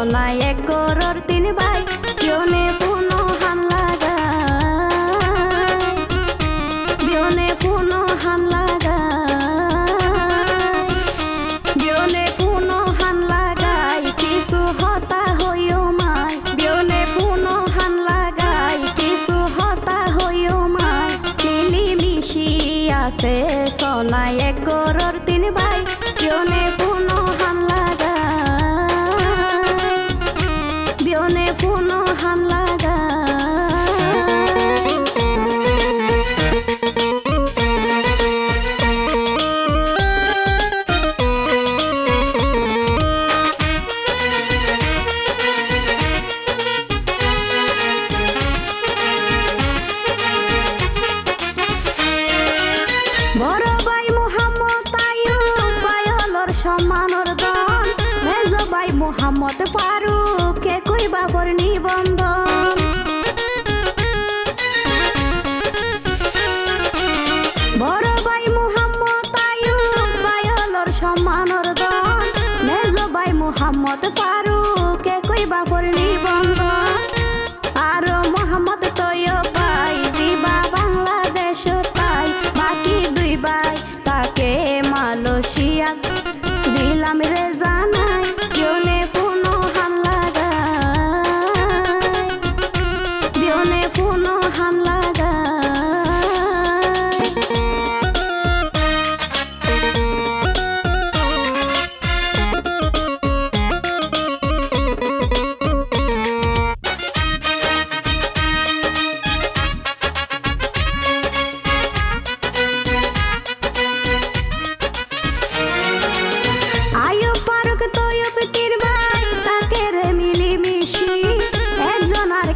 হলাই এক করর তিন বাই মোহাম্মদ ফারুক কে কই বাবর নিবন্ধ বড় ভাই মোহাম্মদ আয়ুব ভাইলর সম্মানর দন মেজ ভাই কে কই বাবর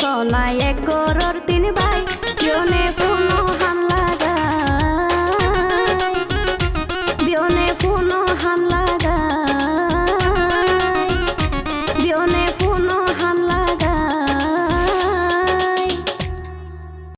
সনায় এক করর তিন ভাই কেউ